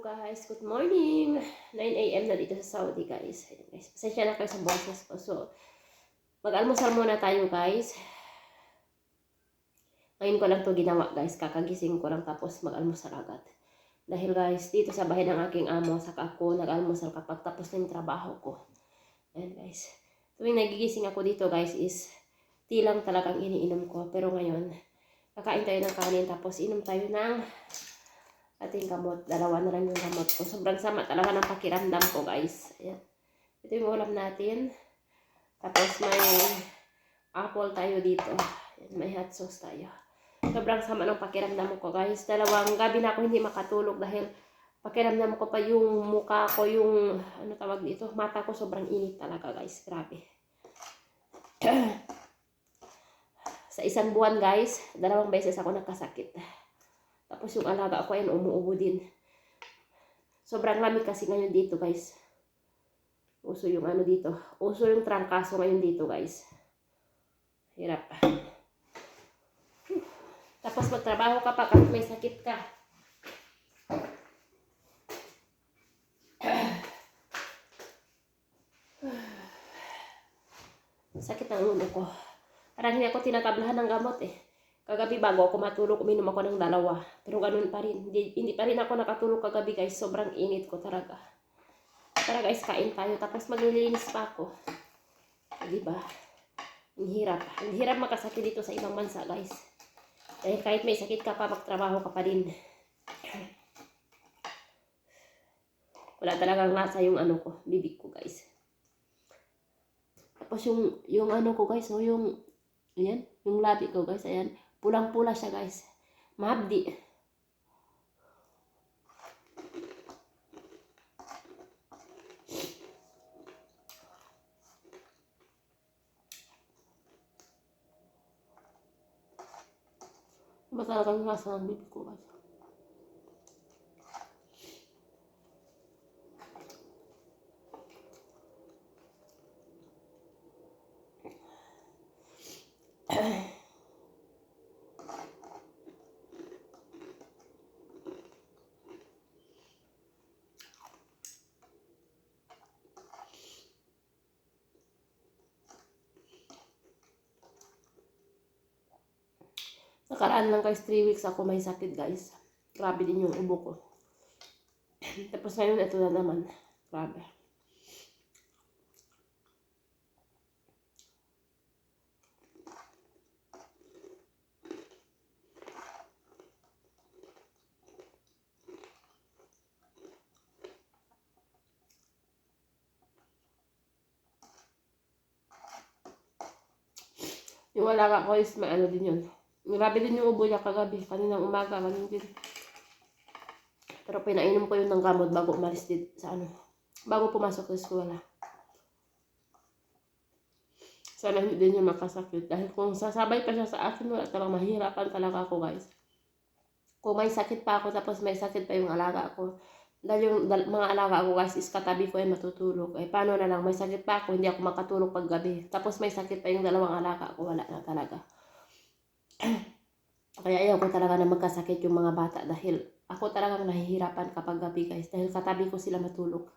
guys, good morning. 9 a.m. na dito sa Saudi guys. Ayan, guys. Pasensya na kayo sa boses ko. So, mag-almusal muna tayo guys. Ngayon ko lang to ginawa guys. Kakagising ko lang tapos mag-almusal agad. Dahil guys, dito sa bahay ng aking amo, saka ako nag-almusal kapag tapos na yung trabaho ko. Ayan guys. Tuwing nagigising ako dito guys is tilang talagang iniinom ko. Pero ngayon, kakain tayo ng kanin tapos inom tayo ng ating gamot. Dalawa na lang yung gamot ko. Sobrang sama talaga ng pakiramdam ko, guys. Ayan. Ito yung ulam natin. Tapos may apple tayo dito. Ayan, may hot sauce tayo. Sobrang sama ng pakiramdam ko, guys. Dalawang gabi na ako hindi makatulog dahil pakiramdam ko pa yung mukha ko, yung ano tawag dito, mata ko sobrang init talaga, guys. Grabe. Sa isang buwan, guys, dalawang beses ako nakasakit. Tapos yung alaga ko, ayan, umuubo din. Sobrang lamig kasi ngayon dito, guys. Uso yung ano dito. Uso yung trangkaso ngayon dito, guys. Hirap. Tapos magtrabaho ka pa kahit may sakit ka. Sakit ang ulo ko. Parang hindi ako tinakablahan ng gamot eh. Kagabi bago ako matulog, uminom ako ng dalawa. Pero ganun pa rin. Hindi, hindi pa rin ako nakatulog kagabi guys. Sobrang init ko talaga. Tara guys, kain tayo. Tapos maglilinis pa ako. Di ba? Ang hirap. Ang hirap makasakit dito sa ibang bansa guys. Dahil kahit may sakit ka pa, magtrabaho ka pa din. Wala talagang lasa yung ano ko, bibig ko guys. Tapos yung, yung ano ko guys, oh, yung, ayan, yung labi ko guys, ayan, pulang-pula siya guys. Mahabdi. Iba talagang lasa ng bibig ko guys. Nakaraan lang guys, 3 weeks ako may sakit guys. Grabe din yung ubo ko. Tapos ngayon, ito na naman. Grabe. Yung alaga ko is may ano din yun. Grabe din yung ubo niya kagabi. Kaninang umaga, ganun din. Pero pinainom ko yun ng gamot bago umalis din sa ano. Bago pumasok sa eskwela. Sana hindi din niya makasakit. Dahil kung sasabay pa siya sa akin, wala talagang mahirapan talaga ako guys. Kung may sakit pa ako, tapos may sakit pa yung alaga ko. Dahil yung mga alaga ko guys, is katabi ko ay matutulog. Eh paano na lang, may sakit pa ako, hindi ako makatulog pag gabi. Tapos may sakit pa yung dalawang alaga ko, wala na talaga. Kaya ayaw ko talaga na magkasakit yung mga bata dahil ako talagang nahihirapan kapag gabi guys dahil katabi ko sila matulog.